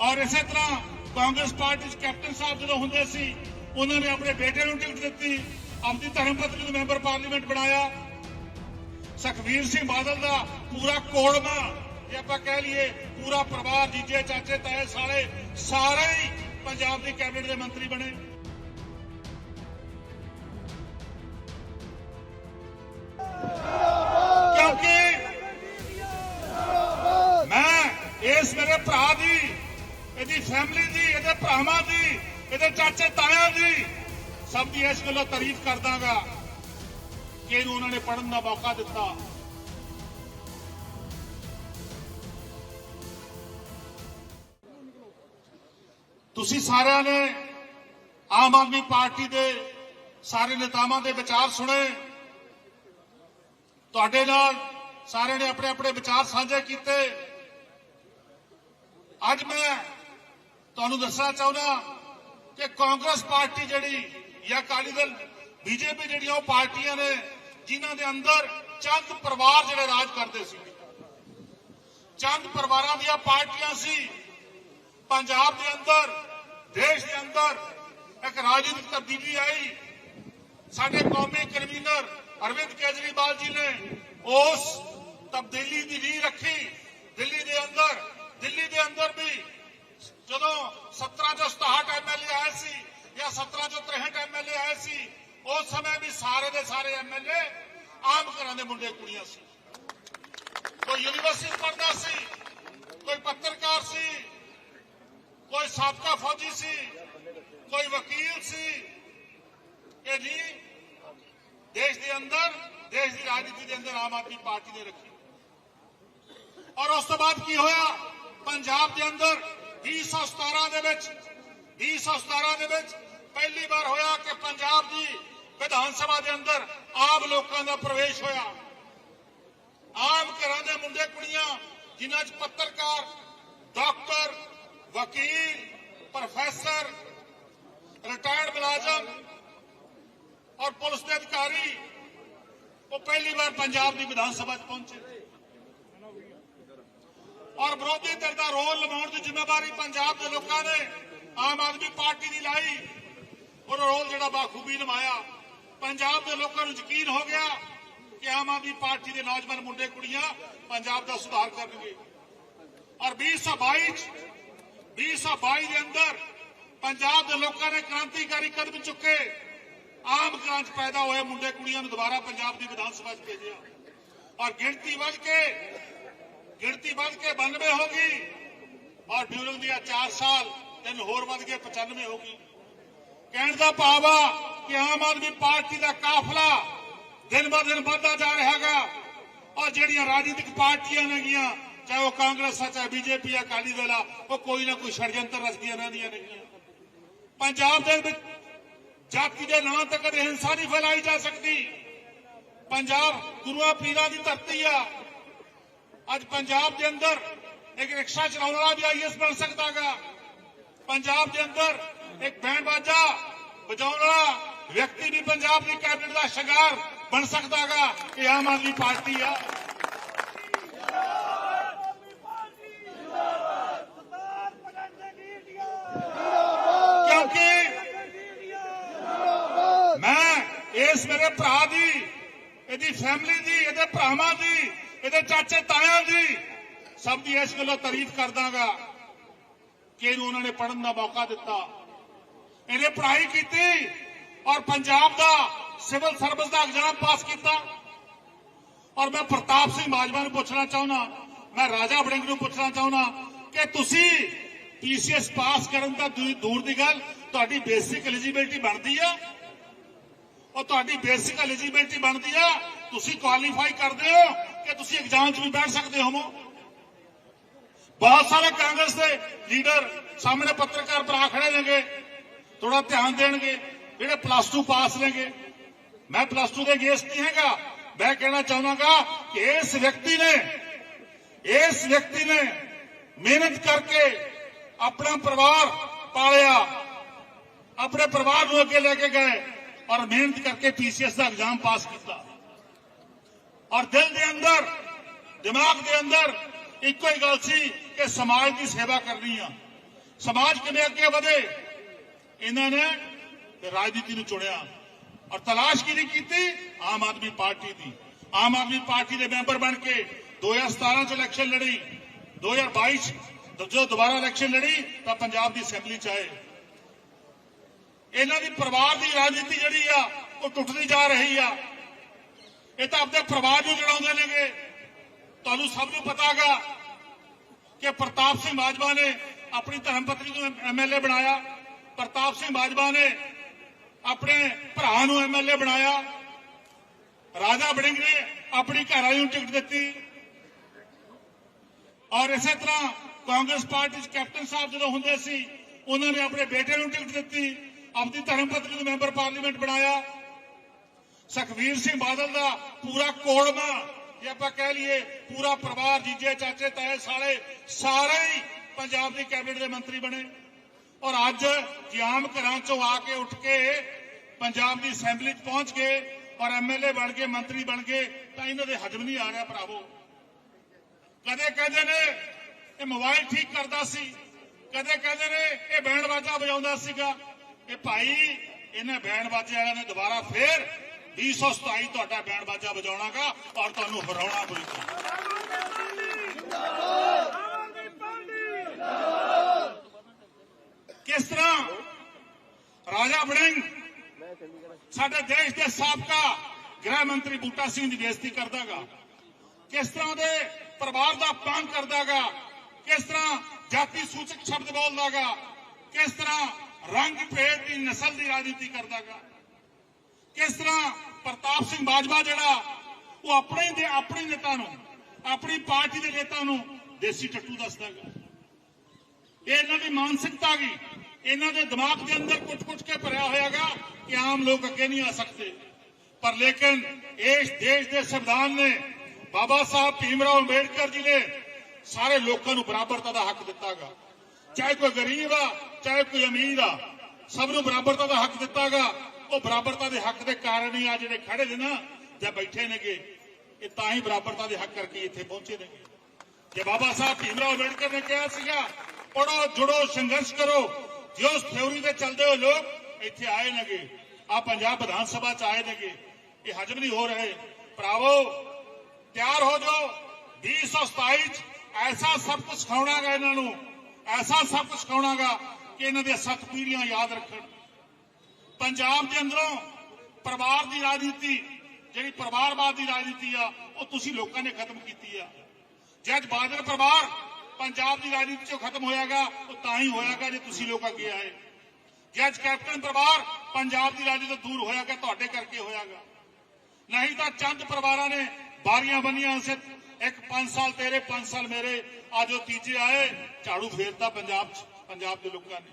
ਔਰ ਇਸੇ ਤਰ੍ਹਾਂ ਕਾਂਗਰਸ ਪਾਰਟੀ 'ਚ ਕੈਪਟਨ ਸਾਹਿਬ ਜਦੋਂ ਹੁੰਦੇ ਸੀ, ਉਹਨਾਂ ਨੇ ਆਪਣੇ ਬੇਟੇ ਨੂੰ ਟਿਕਟ ਦਿੱਤੀ ਆਪਣੀ ਧਰਮ ਪਤਨੀ ਨੂੰ ਮੈਂਬਰ ਪਾਰਲੀਮੈਂਟ ਬਣਾਇਆ। ਸੁਖਵੀਰ ਸਿੰਘ ਬਾਦਲ ਦਾ ਪੂਰਾ ਕੋੜਮਾ, ਜੇ ਆਪਾਂ ਕਹਿ ਲਈਏ, ਪੂਰਾ ਪਰਿਵਾਰ, ਜੀਜੇ, ਚਾਚੇ, ਤਾਏ ਸਾਰੇ ਸਾਰੇ ਹੀ ਪੰਜਾਬ ਦੀ ਕੈਬਨਿਟ ਦੇ ਮੰਤਰੀ ਬਣੇ। ਭਰਾਵਾਂ ਦੀ, ਇਹਦੇ ਚਾਚੇ ਤਾਇਆਂ ਦੀ। ਸਭ ਦੀ ਇਸ ਗੱਲੋਂ ਤਾਰੀਫ ਕਰਦਾਗਾ ਕਿ ਇਹਨੂੰ ਉਹਨਾਂ ਨੇ ਪੜਨ ਦਾ ਮੌਕਾ ਦਿੱਤਾ। ਤੁਸੀਂ ਸਾਰਿਆਂ ਨੇ ਆਮ ਆਦਮੀ ਪਾਰਟੀ ਦੇ ਸਾਰੇ ਨੇਤਾਵਾਂ ਦੇ ਵਿਚਾਰ ਸੁਣੇ। ਤੁਹਾਡੇ ਨਾਲ ਸਾਰਿਆਂ ਨੇ ਆਪਣੇ ਆਪਣੇ ਵਿਚਾਰ ਸਾਂਝੇ ਕੀਤੇ। ਅੱਜ ਮੈਂ ਤੁਹਾਨੂੰ ਦੱਸਣਾ ਚਾਹੁੰਦਾ ਕਿ ਕਾਂਗਰਸ ਪਾਰਟੀ ਜਿਹੜੀ ਜਾਂ ਅਕਾਲੀ ਦਲ, ਬੀਜੇਪੀ ਜਿਹੜੀਆਂ ਉਹ ਪਾਰਟੀਆਂ ਨੇ, ਜਿਨ੍ਹਾਂ ਦੇ ਅੰਦਰ ਚੰਦ ਪਰਿਵਾਰ ਜਿਹੜੇ ਰਾਜ ਕਰਦੇ ਸੀ। ਚੰਦ ਪਰਿਵਾਰਾਂ ਦੀਆਂ ਪਾਰਟੀਆਂ ਸੀ। ਪੰਜਾਬ ਦੇ ਅੰਦਰ, ਦੇਸ਼ ਦੇ ਅੰਦਰ ਇੱਕ ਰਾਜਨੀਤਿਕ ਤਬਦੀਲੀ ਆਈ। ਸਾਡੇ ਕੌਮੀ ਕਨਵੀਨਰ ਅਰਵਿੰਦ ਕੇਜਰੀਵਾਲ ਜੀ ਨੇ ਉਸ ਤਬਦੀਲੀ ਦੀ ਨੀਂਹ ਰੱਖੀ। ਦਿੱਲੀ ਦੇ ਅੰਦਰ, ਦਿੱਲੀ ਦੇ ਅੰਦਰ ਵੀ ਜਦੋਂ 17 ਚੋਂ 67 ਐਮਐਲਏ ਆਏ ਸੀ ਜਾਂ 17 ਚੋਂ 63 ਐਮਐਲਏ ਆਏ ਸੀ ਉਸ ਸਮੇਂ ਵੀ ਸਾਰੇ ਦੇ ਸਾਰੇ ਐਮਐਲਏ ਆਮ ਘਰਾਂ ਦੇ ਮੁੰਡੇ ਕੁੜੀਆਂ ਸੀ ਕੋਈ ਯੂਨੀਵਰਸਿਟੀ ਪੜ੍ਹਦਾ ਸੀ ਕੋਈ ਪੱਤਰਕਾਰ ਸੀ ਕੋਈ ਸਾਬਕਾ ਫੌਜੀ ਸੀ ਕੋਈ ਵਕੀਲ ਸੀ ਇਹ ਜੀ ਦੇਸ਼ ਦੇ ਅੰਦਰ ਦੇਸ਼ ਦੀ ਰਾਜਨੀਤੀ ਦੇ ਅੰਦਰ ਆਮ ਆਦਮੀ ਪਾਰਟੀ ਨੇ ਰੱਖੀ ਔਰ ਉਸ ਤੋਂ ਬਾਅਦ ਕੀ ਹੋਇਆ ਪੰਜਾਬ ਦੇ ਅੰਦਰ 2017 ਦੇ ਵਿੱਚ 2017 ਦੇ ਵਿੱਚ ਪਹਿਲੀ ਵਾਰ ਹੋਇਆ ਕਿ ਪੰਜਾਬ ਦੀ ਵਿਧਾਨ ਸਭਾ ਦੇ ਅੰਦਰ ਆਮ ਲੋਕਾਂ ਦਾ ਪ੍ਰਵੇਸ਼ ਹੋਇਆ। ਆਮ ਘਰਾਂ ਦੇ ਮੁੰਡੇ ਕੁੜੀਆਂ, ਜਿਨ੍ਹਾਂ 'ਚ ਪੱਤਰਕਾਰ, ਡਾਕਟਰ, ਵਕੀਲ, ਪ੍ਰੋਫੈਸਰ, ਰਿਟਾਇਰਡ ਮੁਲਾਜ਼ਮ ਔਰ ਪੁਲਿਸ ਦੇ ਅਧਿਕਾਰੀ ਉਹ ਪਹਿਲੀ ਵਾਰ ਪੰਜਾਬ ਦੀ ਵਿਧਾਨ ਸਭਾ 'ਚ ਪਹੁੰਚੇ। ਔਰ ਵਿਰੋਧੀ ਧਿਰ ਦਾ ਰੋਲ ਨਿਭਾਉਣ ਦੀ ਜ਼ਿੰਮੇਵਾਰੀ ਪੰਜਾਬ ਦੇ ਲੋਕਾਂ ਨੇ ਆਮ ਆਦਮੀ ਪਾਰਟੀ ਦੀ ਲਾਈ ਔਰ ਰੋਲ ਜਿਹੜਾ ਬਾਖੂਬੀ ਨਿਭਾਇਆ। ਪੰਜਾਬ ਦੇ ਲੋਕਾਂ ਨੂੰ ਯਕੀਨ ਹੋ ਗਿਆ ਕਿ ਆਮ ਆਦਮੀ ਪਾਰਟੀ ਦੇ ਨੌਜਵਾਨ ਮੁੰਡੇ ਕੁੜੀਆਂ ਪੰਜਾਬ ਦਾ ਸੁਧਾਰ ਕਰਨਗੇ। ਔਰ 2022 ਚ 2022 ਦੇ ਅੰਦਰ ਪੰਜਾਬ ਦੇ ਲੋਕਾਂ ਨੇ ਕ੍ਰਾਂਤੀਕਾਰੀ ਕਦਮ ਚੁੱਕੇ। ਆਮ ਘਰਾਂ 'ਚ ਪੈਦਾ ਹੋਏ ਮੁੰਡੇ ਕੁੜੀਆਂ ਨੂੰ ਦੁਬਾਰਾ ਪੰਜਾਬ ਦੀ ਵਿਧਾਨ ਸਭਾ 'ਚ ਭੇਜਿਆ। ਔਰ ਗਿਣਤੀ ਵੱਧ ਕੇ ਗਿਣਤੀ ਵੱਧ ਕੇ 92 ਹੋ ਗਈ। ਔਰ ਡਿਊਰਿੰਗ ਦੀਆਂ 4 ਸਾਲ, ਤਿੰਨ ਹੋਰ ਵੱਧ ਕੇ 95 ਹੋ ਗਈ। ਕਹਿਣ ਦਾ ਭਾਵ ਆ ਕਿ ਆਮ ਆਦਮੀ ਪਾਰਟੀ ਦਾ ਕਾਫਲਾ ਦਿਨ ਬ ਦਿਨ ਵੱਧਦਾ ਜਾ ਰਿਹਾ ਹੈਗਾ। ਔਰ ਜਿਹੜੀਆਂ ਰਾਜਨੀਤਿਕ ਪਾਰਟੀਆਂ ਨੇਗੀਆਂ ਚਾਹੇ ਉਹ ਕਾਂਗਰਸ ਆ, ਚਾਹੇ ਬੀਜੇਪੀ ਆ, ਅਕਾਲੀ ਦਲ ਆ, ਉਹ ਕੋਈ ਨਾ ਕੋਈ ષਡਯੰਤਰ ਰਚਦੀਆਂ ਰਹਿੰਦੀਆਂ ਨੇਗੀਆਂ ਪੰਜਾਬ ਦੇ ਵਿੱਚ ਜਾਤੀ ਦੇ ਨਾਂ ਤੇ ਕਦੇ ਹਿੰਸਾ ਨਹੀਂ ਫੈਲਾਈ ਜਾ ਸਕਦੀ। ਪੰਜਾਬ ਗੁਰੂਆਂ ਪੀਰਾਂ ਦੀ ਧਰਤੀ ਆ। ਅੱਜ ਪੰਜਾਬ ਦੇ ਅੰਦਰ ਇੱਕ ਰਿਕਸ਼ਾ ਚਲਾਉਣ ਵਾਲਾ ਵੀ ਆਈਐਸ ਬਣ ਸਕਦਾਗਾ। ਪੰਜਾਬ ਦੇ ਅੰਦਰ ਇੱਕ ਬੈਂਡ ਬਾਜਾ ਵਜਾਉਣ ਵਾਲਾ ਵਿਅਕਤੀ ਵੀ ਪੰਜਾਬ ਦੀ ਕੈਬਨਿਟ ਦਾ ਸ਼ਿੰਗਾਰ ਬਣ ਸਕਦਾਗਾ ਇਹ ਆਮ ਆਦਮੀ ਪਾਰਟੀ ਆ। ਕਿਉਂਕਿ ਮੈਂ ਇਸ ਮੇਰੇ ਭਰਾ ਦੀ, ਇਹਦੀ ਫੈਮਿਲੀ ਦੀ, ਇਹਦੇ ਭਰਾਵਾਂ ਦੀ ਇਹਦੇ ਚਾਚੇ ਤਾਇਆ ਦੀ ਸਭ ਦੀ ਇਸ ਗੱਲੋਂ ਤਾਰੀਫ ਕਰਦਾਗਾ ਕਿ ਇਹਨੂੰ ਉਹਨਾਂ ਨੇ ਪੜਨ ਦਾ ਮੌਕਾ ਦਿੱਤਾ। ਇਹਨੇ ਪੜ੍ਹਾਈ ਕੀਤੀ ਔਰ ਪੰਜਾਬ ਦਾ ਸਿਵਲ ਸਰਵਿਸ ਦਾ ਐਗਜ਼ਾਮ ਪਾਸ ਕੀਤਾ। ਔਰ ਮੈਂ ਪ੍ਰਤਾਪ ਸਿੰਘ ਬਾਜਵਾ ਨੂੰ ਪੁੱਛਣਾ ਚਾਹੁੰਦਾ, ਮੈਂ ਰਾਜਾ ਵੜਿੰਗ ਨੂੰ ਪੁੱਛਣਾ ਚਾਹੁੰਦਾ ਕਿ ਤੁਸੀਂ ਪੀਸੀਐਸ ਪਾਸ ਕਰਨ ਦਾ ਦੂਰ ਦੂਰ ਦੀ ਗੱਲ, ਤੁਹਾਡੀ ਬੇਸਿਕ ਐਲੀਜੀਬਿਲਟੀ ਬਣਦੀ ਆ? ਉਹ ਤੁਹਾਡੀ ਬੇਸਿਕ ਐਲੀਜੀਬਿਲਟੀ ਬਣਦੀ ਆ। ਤੁਸੀਂ ਕੁਆਲੀਫਾਈ ਕਰਦੇ ਹੋ ਕਿ ਤੁਸੀਂ ਐਗਜ਼ਾਮ 'ਚ ਵੀ ਬੈਠ ਸਕਦੇ ਹੋ ਬਹੁਤ ਸਾਰੇ ਕਾਂਗਰਸ ਦੇ ਲੀਡਰ ਸਾਹਮਣੇ ਪੱਤਰਕਾਰ ਭਰਾ ਖੜੇ ਨੇਗੇ। ਥੋੜਾ ਧਿਆਨ ਦੇਣਗੇ, ਜਿਹੜੇ ਪਲੱਸ 2 ਪਾਸ ਨੇਗੇ। ਮੈਂ ਪਲੱਸ 2 ਦੇ ਅਗੇਂਸਟ ਨਹੀਂ ਹੈਗਾ। ਮੈਂ ਕਹਿਣਾ ਚਾਹੁੰਦਾਗਾ ਕਿ ਇਸ ਵਿਅਕਤੀ ਨੇ, ਇਸ ਵਿਅਕਤੀ ਨੇ ਮਿਹਨਤ ਕਰਕੇ ਆਪਣਾ ਪਰਿਵਾਰ ਪਾਲਿਆ। ਆਪਣੇ ਪਰਿਵਾਰ ਨੂੰ ਅੱਗੇ ਲੈ ਕੇ ਗਏ। ਔਰ ਮਿਹਨਤ ਕਰਕੇ ਪੀਸੀਐਸ ਦਾ ਐਗਜ਼ਾਮ ਪਾਸ ਕੀਤਾ। ਔਰ ਦਿਲ ਦੇ ਅੰਦਰ, ਦਿਮਾਗ ਦੇ ਅੰਦਰ ਇੱਕੋ ਹੀ ਗੱਲ ਸੀ ਕਿ ਸਮਾਜ ਦੀ ਸੇਵਾ ਕਰਨੀ ਆ। ਸਮਾਜ ਕਿਵੇਂ ਅੱਗੇ ਵਧੇ? ਇਹਨਾਂ ਨੇ ਰਾਜਨੀਤੀ ਨੂੰ ਚੁਣਿਆ। ਔਰ ਤਲਾਸ਼ ਕਿਹਦੀ ਕੀਤੀ? ਆਮ ਆਦਮੀ ਪਾਰਟੀ ਦੀ। ਆਮ ਆਦਮੀ ਪਾਰਟੀ ਦੇ ਮੈਂਬਰ ਬਣ ਕੇ 2017 ਚ ਇਲੈਕਸ਼ਨ ਲੜੀ। 2022 ਚ ਜਦੋਂ ਦੁਬਾਰਾ ਇਲੈਕਸ਼ਨ ਲੜੀ ਤਾਂ ਪੰਜਾਬ ਦੀ ਅਸੈਂਬਲੀ ਚ ਆਏ। ਇਹਨਾਂ ਦੀ ਪਰਿਵਾਰ ਦੀ ਰਾਜਨੀਤੀ ਜਿਹੜੀ ਆ, ਉਹ ਟੁੱਟਦੀ ਜਾ ਰਹੀ ਆ। ਇਹ ਤਾਂ ਆਪਣੇ ਪਰਿਵਾਰ ਨੂੰ ਜੜਾਉਂਦੇ ਨੇਗੇ। ਤੁਹਾਨੂੰ ਸਭ ਨੂੰ ਪਤਾਗਾ ਕਿ ਪ੍ਰਤਾਪ ਸਿੰਘ ਬਾਜਵਾ ਨੇ ਆਪਣੀ ਧਰਮ ਪਤਨੀ ਨੂੰ ਐਮਐਲਏ ਬਣਾਇਆ। ਪ੍ਰਤਾਪ ਸਿੰਘ ਬਾਜਵਾ ਨੇ ਆਪਣੇ ਭਰਾ ਨੂੰ ਐਮਐਲਏ ਬਣਾਇਆ। ਰਾਜਾ ਬੜਿੰਗ ਨੇ ਆਪਣੀ ਘਰ ਵਾਲੀ ਨੂੰ ਟਿਕਟ ਦਿੱਤੀ। ਔਰ ਇਸੇ ਤਰ੍ਹਾਂ ਕਾਂਗਰਸ ਪਾਰਟੀ 'ਚ ਕੈਪਟਨ ਸਾਹਿਬ ਜਦੋਂ ਹੁੰਦੇ ਸੀ, ਉਹਨਾਂ ਨੇ ਆਪਣੇ ਬੇਟੇ ਨੂੰ ਟਿਕਟ ਦਿੱਤੀ। ਆਪਣੀ ਧਰਮ ਪਤਨੀ ਨੂੰ ਮੈਂਬਰ ਪਾਰਲੀਮੈਂਟ ਬਣਾਇਆ। ਸੁਖਵੀਰ ਸਿੰਘ ਬਾਦਲ ਦਾ ਪੂਰਾ ਕੋੜਮਾ, ਜੇ ਆਪਾਂ ਕਹਿ ਲਈਏ ਪੂਰਾ ਪਰਿਵਾਰ, ਜੀਜੇ, ਚਾਚੇ, ਤਾਏ, ਸਾਲੇ, ਸਾਰੇ ਹੀ ਪੰਜਾਬ ਦੀ ਕੈਬਨਿਟ ਦੇ ਮੰਤਰੀ ਬਣੇ। ਔਰ ਅੱਜ ਜੇ ਘਰਾਂ ਚੋਂ ਆ ਕੇ ਉੱਠ ਕੇ ਪੰਜਾਬ ਦੀ ਅਸੈਂਬਲੀ 'ਚ ਪਹੁੰਚ ਗਏ ਔਰ ਐਮਐਲਏ ਬਣ ਕੇ ਮੰਤਰੀ ਬਣ ਗਏ, ਤਾਂ ਇਹਨਾਂ ਦੇ ਹਜਮ ਨਹੀਂ ਆ ਰਿਹਾ ਭਰਾਵੋ। ਕਦੇ ਕਹਿੰਦੇ ਨੇ ਇਹ ਮੋਬਾਈਲ ਠੀਕ ਕਰਦਾ ਸੀ, ਕਦੇ ਕਹਿੰਦੇ ਨੇ ਇਹ ਬੈਂਡ ਬਾਜਾ ਵਜਾਉਂਦਾ ਸੀਗਾ। ਇਹ ਭਾਈ, ਇਹਨਾਂ ਬੈਂਡ ਬਾਜੇ ਵਾਲਿਆਂ ਨੇ ਦੁਬਾਰਾ ਫੇਰ 227 ਤੁਹਾਡਾ ਬੈਂਡ ਬਾਜਾ ਵਜਾਉਣਾਗਾ ਔਰ ਤੁਹਾਨੂੰ ਹਰਾਉਣਾ ਪਊਗਾ ਕਿਸ ਤਰ੍ਹਾਂ? ਰਾਜਾ ਵੜਿੰਗ, ਸਾਡੇ ਦੇਸ਼ ਦੇ ਸਾਬਕਾ ਗ੍ਰਹਿ ਮੰਤਰੀ ਬੂਟਾ ਸਿੰਘ ਦੀ ਬੇਇੱਜ਼ਤੀ ਕਰਦਾਗਾ। ਕਿਸ ਤਰ੍ਹਾਂ ਦੇ ਪਰਿਵਾਰ ਦਾ ਅਪਮਾਨ ਕਰਦਾਗਾ। ਕਿਸ ਤਰ੍ਹਾਂ ਜਾਤੀ ਸੂਚਕ ਸ਼ਬਦ ਬੋਲਦਾਗਾ। ਕਿਸ ਤਰ੍ਹਾਂ ਰੰਗ ਭੇਦ ਦੀ ਨਸਲ ਦੀ ਰਾਜਨੀਤੀ ਕਰਦਾਗਾ। ਕਿਸ ਤਰ੍ਹਾਂ ਪ੍ਰਤਾਪ ਸਿੰਘ ਬਾਜਵਾ ਜਿਹੜਾ, ਉਹ ਆਪਣੇ ਦੇ ਆਪਣੇ ਨੇਤਾ ਨੂੰ, ਆਪਣੀ ਪਾਰਟੀ ਦੇ ਨੇਤਾ ਨੂੰ ਦੇਸੀ ਟੱਟੂ ਦੱਸਦਾਗਾ। ਇਹ ਇਹਨਾਂ ਦੀ ਮਾਨਸਿਕਤਾ ਗਈ ਇਹਨਾਂ ਦੇ ਦਿਮਾਗ ਦੇ ਅੰਦਰ ਕੁੱਟ ਕੁੱਟ ਕੇ ਭਰਿਆ ਹੋਇਆਗਾ ਕਿ ਆਮ ਲੋਕ ਅੱਗੇ ਨਹੀਂ ਆ ਸਕਦੇ। ਪਰ ਲੇਕਿਨ ਇਸ ਦੇਸ਼ ਦੇ ਸੰਵਿਧਾਨ ਨੇ ਬਾਬਾ ਸਾਹਿਬ ਭੀਮ ਰਾਓ ਅੰਬੇਡਕਰ ਜੀ ਨੇ ਸਾਰੇ ਲੋਕਾਂ ਨੂੰ ਬਰਾਬਰਤਾ ਦਾ ਹੱਕ ਦਿੱਤਾਗਾ। ਚਾਹੇ ਕੋਈ ਗਰੀਬ ਆ, ਚਾਹੇ ਕੋਈ ਅਮੀਰ ਆ, ਸਭ ਨੂੰ ਬਰਾਬਰਤਾ ਦਾ ਹੱਕ ਦਿੱਤਾਗਾ। ਉਹ ਬਰਾਬਰਤਾ ਦੇ ਹੱਕ ਦੇ ਕਾਰਨ ਹੀ ਆ ਜਿਹੜੇ ਖੜੇ ਨੇ ਨਾ, ਜਾਂ ਬੈਠੇ ਨੇਗੇ, ਇਹ ਤਾਂ ਹੀ ਬਰਾਬਰਤਾ ਦੇ ਹੱਕ ਕਰਕੇ ਇੱਥੇ ਪਹੁੰਚੇ ਨੇ ਜੇ ਬਾਬਾ ਸਾਹਿਬ ਭੀਮਰਾਓ ਅੰਬੇਡਕਰ ਨੇ ਕਿਹਾ ਸੀਗਾ ਪੜੋ ਜੁੜੋ, ਸੰਘਰਸ਼ ਕਰੋ ਜੇ ਉਸ ਥਿਉਰੀ ਤੇ ਚੱਲਦੇ ਹੋ ਲੋਕ ਇੱਥੇ ਆਏ ਨੇਗੇ ਆ ਪੰਜਾਬ ਵਿਧਾਨ ਸਭਾ ਚ ਆਏ ਨੇਗੇ, ਇਹ ਹਜਮ ਨਹੀਂ ਹੋ ਰਹੇ। ਭਰਾਵੋ, ਤਿਆਰ ਹੋ ਜਾਓ 2027 ਚ ਐਸਾ ਸਭ ਕੁਝ ਸਿਖਾਉਣਾਗਾ ਇਹਨਾਂ ਨੂੰ। ਐਸਾ ਸਭ ਕੁਝ ਸਿਖਾਉਣਾਗਾ ਕਿ ਇਹਨਾਂ ਦੇ ਸੱਤ ਪੀੜ੍ਹੀਆਂ ਯਾਦ ਰੱਖਣ। ਪੰਜਾਬ ਦੇ ਅੰਦਰੋਂ ਪਰਿਵਾਰ ਦੀ ਰਾਜਨੀਤੀ, ਜਿਹੜੀ ਪਰਿਵਾਰਵਾਦ ਦੀ ਰਾਜਨੀਤੀ ਆ, ਉਹ ਤੁਸੀਂ ਲੋਕਾਂ ਨੇ ਖਤਮ ਕੀਤੀ ਆ। ਜੇ ਅੱਜ ਬਾਦਲ ਪਰਿਵਾਰ ਪੰਜਾਬ ਦੀ ਰਾਜਨੀਤੀ ਚੋਂ ਖਤਮ ਹੋਇਆਗਾ, ਉਹ ਤਾਂ ਹੀ ਹੋਇਆਗਾ ਜੇ ਤੁਸੀਂ ਲੋਕ ਅੱਗੇ ਆਏ। ਜੇ ਅੱਜ ਕੈਪਟਨ ਪਰਿਵਾਰ ਪੰਜਾਬ ਦੀ ਰਾਜਨੀਤੀ ਤੋਂ ਦੂਰ ਹੋਇਆਗਾ, ਤੁਹਾਡੇ ਕਰਕੇ ਹੋਇਆਗਾ। ਨਹੀਂ ਤਾਂ ਚੰਦ ਪਰਿਵਾਰਾਂ ਨੇ ਬਾਰੀਆਂ ਬੰਨੀਆਂ ਸਿਰ ਇੱਕ 5 ਸਾਲ ਤੇਰੇ 5 ਸਾਲ ਮੇਰੇ। ਅੱਜ ਉਹ ਤੀਜੇ ਆਏ। ਝਾੜੂ ਫੇਰਤਾ ਪੰਜਾਬ 'ਚ, ਪੰਜਾਬ ਦੇ ਲੋਕਾਂ ਨੇ।